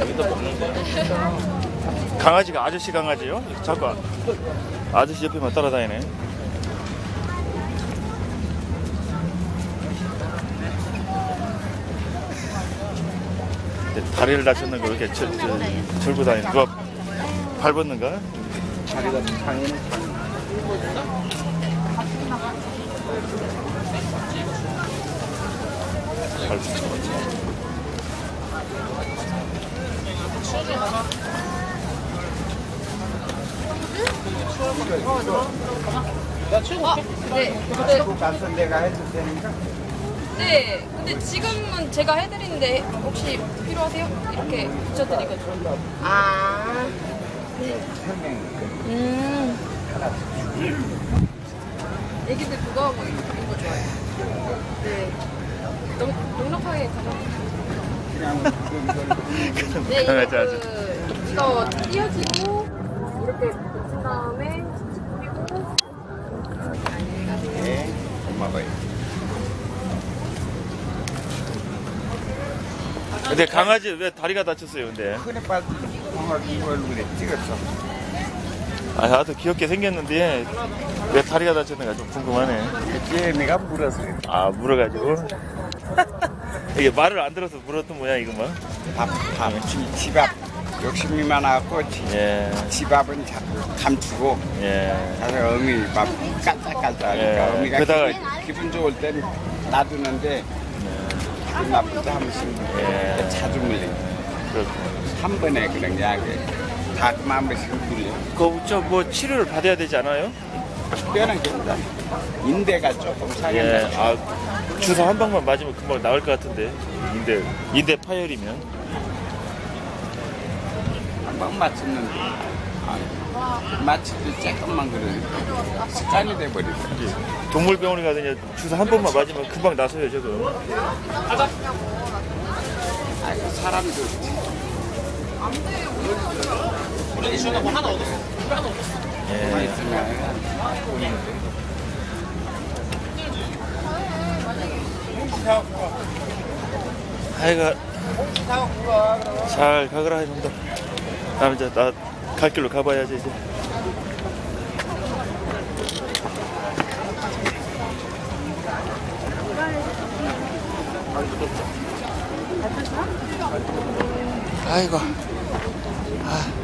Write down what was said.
여기 여기. 먹는데. 강아지가 아저씨 강아지요? 아- 아저씨 옆에만 따라다니네. 다리를 다쳤는 거 이렇게 절, 절, 절고 다니는 누가 밟았는가? 자기가 장애는 장 밟았어. 네. 그 가서 내가 해도 되니까 네. 근데 지금은 제가 해드리는데 혹시 필요하세요? 이렇게 붙여드리거든요. 아. 설명 음. 애기들 그거 하고 있는 거 좋아해요. 네. 넉, 넉넉하게 가져. 그냥 그 네, 이거. 그, 이거 띄어지고 이렇게 붙인 다음에 뿌리고 안녕히 가세요. 네, 엄마가 근데 강아지 왜 다리가 다쳤어요? 근데 큰애 빠진 이걸 그래 찍었어. 아, 나도 귀엽게 생겼는데 왜 다리가 다쳤는가 좀 궁금하네. 그때 내가 물었어요. 아 물어가지고 이게 말을 안 들어서 물었던 모양 이구만. 밥, 밥, 집, 집 앞. 욕심이 많아갖고 지- 예, 집 앞은 자꾸 감추고 예. 가서 어미 밥 깔짝깔짝하니까 예, 어미가 그러다가- 기분, 기분 좋을 땐 놔두는데 기분 나쁠 때한 번씩 예. 자주 물려. 그렇구나. 한 번에 그냥 약에 한 번씩 물려. 그저 뭐 치료를 받아야 되지 않아요? 특별한 게 없다. 인대가 조금 예. 상했나. 아 주사 한 방만 맞으면 금방 나을 것 같은데 인대 인대 파열이면 한 방 맞췄는데 아, 마취도 조금만 그래 습관이 돼버리고 동물병원에 가더니 주사 한 번만 맞으면 금방 나서요 저거. 아이고 사람도 예. 있으면 아이가 잘 가거라 이놈들. 나 이제 나 갈 길로 가봐야지 이제. 아이고. 아.